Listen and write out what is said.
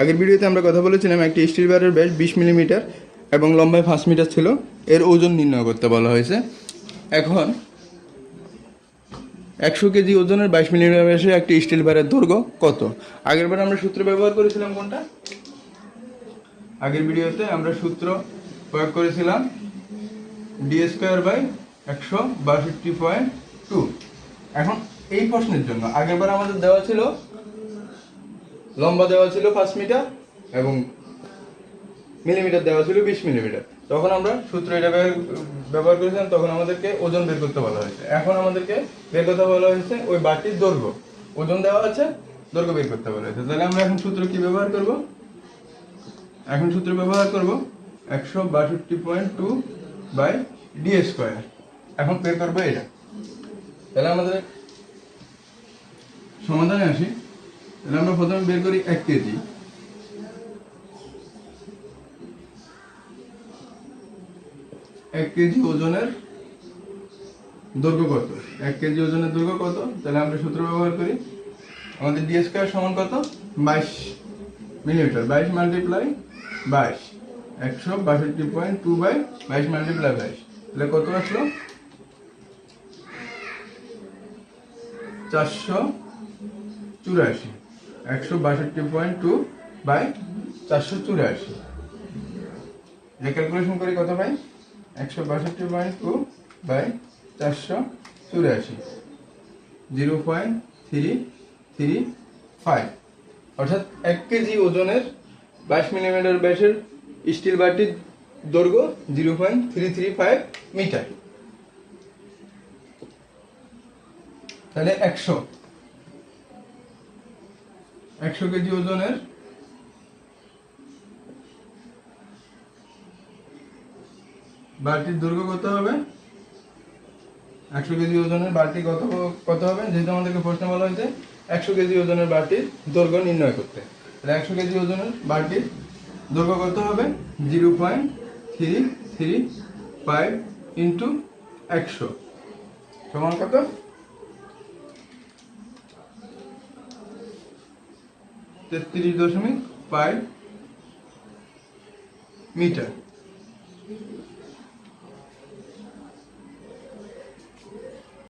আগের ভিডিওতে আমরা কথা বলেছিলাম একটি স্টিল বারের ব্যাস বিশ মিলিমিটার এবং লম্বায় পাঁচ মিটার ছিল। এর ওজন নির্ণয় করতে বলা হয়েছে। এখন একশো কেজি ওজনের বাইশ মিলিমিটার ব্যাসের একটি স্টিল বারের দৈর্ঘ্য কত? আগেরবার আমরা সূত্র ব্যবহার করেছিলাম কোনটা? আগের ভিডিওতে আমরা সূত্র প্রয়োগ করেছিলাম ডি স্কোয়ার বাই একশো বাষট্টি পয়েন্ট টু এখন এই প্রশ্নের জন্য আগেরবার আমাদের দেওয়া ছিল লম্বা দেওয়া ছিল পাঁচ মিটার এবং মিলিমিটার দেওয়া ছিল বিশ মিলিমিটার। তখন আমরা সূত্র এটা ব্যবহার- করেছিলাম, তখন আমাদেরকে ওজন বের করতে বলা হয়েছে। এখন আমাদেরকে বের করতে বলা হয়েছে ওই বাটির দৈর্ঘ্য। ওজন দেওয়া আছে, দৈর্ঘ্য বের করতে বলা হয়েছে। তাহলে আমরা এখন সূত্র কি ব্যবহার করব? এখন সূত্র ব্যবহার করব একশো বাষট্টি point two by D square. এখন বের করব এটা। তাহলে আমাদের সমাধানে আসি। আমরা প্রথমে বের করি এক কেজি। এক কেজি ওজনের দৈর্ঘ্য কত? এক কেজি ওজনের দৈর্ঘ্য কত? তাহলে আমরা সূত্র ব্যবহার করি। আমাদের ডি স্কোয়ার সমান কত? বাইশ মিলিমিটার। বাইশ মাল্টিপ্লাই বাইশ। একশো বাষট্টি পয়েন্ট টু বাই বাইশ মাল্টিপ্লাই বাইশ। তাহলে কত আসলো? চারশো চুরাশি। একশো বাষট্টি পয়েন্ট টু বাই চারশো চুরাশি। এটা ক্যালকুলেশন করি কত পাই একশো বাষট্টি পয়েন্ট টু বাই চারশো চুরাশি। Zero point three three five. অর্থাৎ এক কেজি ওজনের বাইশ মিলিমিটার ব্যাসের স্টিল বাটির দৈর্ঘ্য zero point three three five metre. তাহলে একশো। একশো কেজি ওজনের বালতির দৈর্ঘ্য কত হবে? একশো কেজি ওজনের বালতি কত কত হবে? যেহেতু আমাদেরকে প্রশ্ন বলা হয়েছে, একশো কেজি ওজনের বালতির দৈর্ঘ্য নির্ণয় করতে। একশো কেজি ওজনের বালতির দৈর্ঘ্য কত হবে? Zero point three three five into একশো। সমান কত? তেত্রিশ দশমিক ফাইভ মিটার।